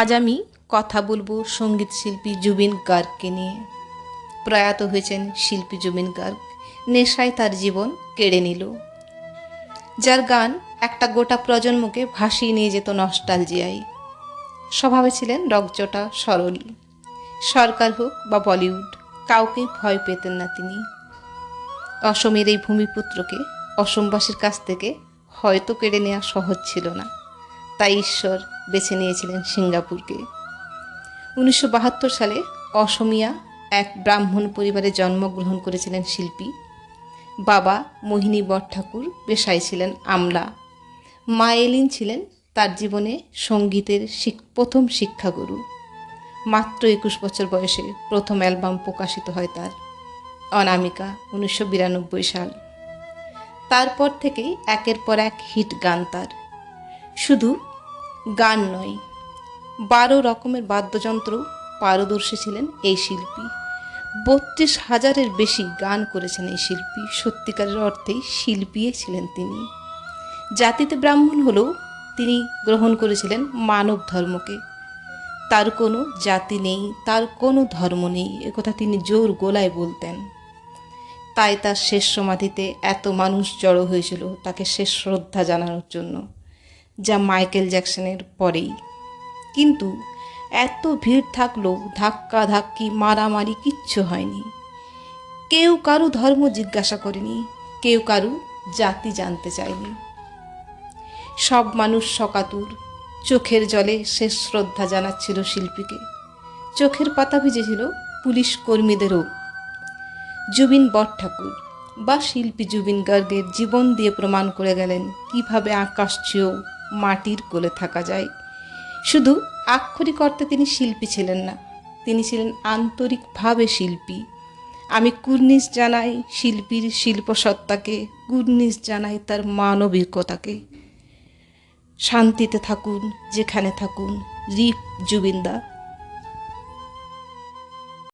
আজ আমি কথা বলব সংগীত শিল্পী জুবিন গার্গকে নিয়ে। প্রয়াত হয়েছেন শিল্পী জুবিন গার্গ। নেশায় তার জীবন কেড়ে নিল। যার গান একটা গোটা প্রজন্মকে ভাসিয়ে নিয়ে যেত নস্টালজিয়ায়। স্বভাবে ছিলেন রকজটা সরল। সরকার হোক বা বলিউড কাউকেই ভয় পেতেন না তিনি। অসমের এই ভূমিপুত্রকে অসমবাসীর কাছ থেকে হয়তো কেড়ে নেওয়া সহজ ছিল না। তাই ঈশ্বর বেছে নিয়েছিলেন সিঙ্গাপুরকে। উনিশশো বাহাত্তর সালে অসমিয়া এক ব্রাহ্মণ পরিবারে জন্মগ্রহণ করেছিলেন শিল্পী। বাবা মোহিনী বট ঠাকুর পেশায় ছিলেন আমলা। মা এলিন ছিলেন তার জীবনে সঙ্গীতের প্রথম শিক্ষাগুরু। মাত্র একুশ বছর বয়সে প্রথম অ্যালবাম প্রকাশিত হয় তার, অনামিকা, উনিশশো বিরানব্বই সাল। তারপর থেকেই একের পর এক হিট গান তার। শুধু গান নয়, বারো রকমের বাদ্যযন্ত্র পারদর্শী ছিলেন এই শিল্পী। বত্রিশ হাজারের বেশি গান করেছেন এই শিল্পী, সত্যিকারের অর্থেই শিল্পী ছিলেন তিনি। জাতিতে ব্রাহ্মণ হলেও তিনি গ্রহণ করেছিলেন মানব ধর্মকে। তার কোনো জাতি নেই, তার কোনো ধর্ম নেই একথা তিনি জোর গোলায় বলতেন। তাই তার শেষ সমাধিতে এত মানুষ জড়ো হয়েছিল, তাকে শেষ শ্রদ্ধা জানানোর জন্য। যা মাইকেল জ্যাকসনের পরেই। কিন্তু এত ভিড় থাকলেও ধাক্কা ধাক্কি, মারামারি কিচ্ছু হয়নি। কেউ কারু ধর্ম জিজ্ঞাসা করেনি, কেউ কারু জাতি জানতে চায়নি। সব মানুষ সকাতুর চোখের জলে শেষ শ্রদ্ধা জানাচ্ছিল শিল্পীকে। চোখের পাতা ভিজেছিল পুলিশ কর্মীদেরও। জুবিন বটঠাকুর বা শিল্পী জুবিন গার্গের জীবন দিয়ে প্রমাণ করে গেলেন কীভাবে আকাশ চেয়েও মাটির কোলে থাকা যায়। শুধু আক্ষরিক অর্থে তিনি শিল্পী ছিলেন না, তিনি ছিলেন আন্তরিকভাবে শিল্পী। আমি কুর্নিশ জানাই শিল্পীর শিল্পসত্তাকে, কুর্নিশ জানাই তার মানবিকতাকে। শান্তিতে থাকুন, যেখানে থাকুন রিপ জুবিনদা।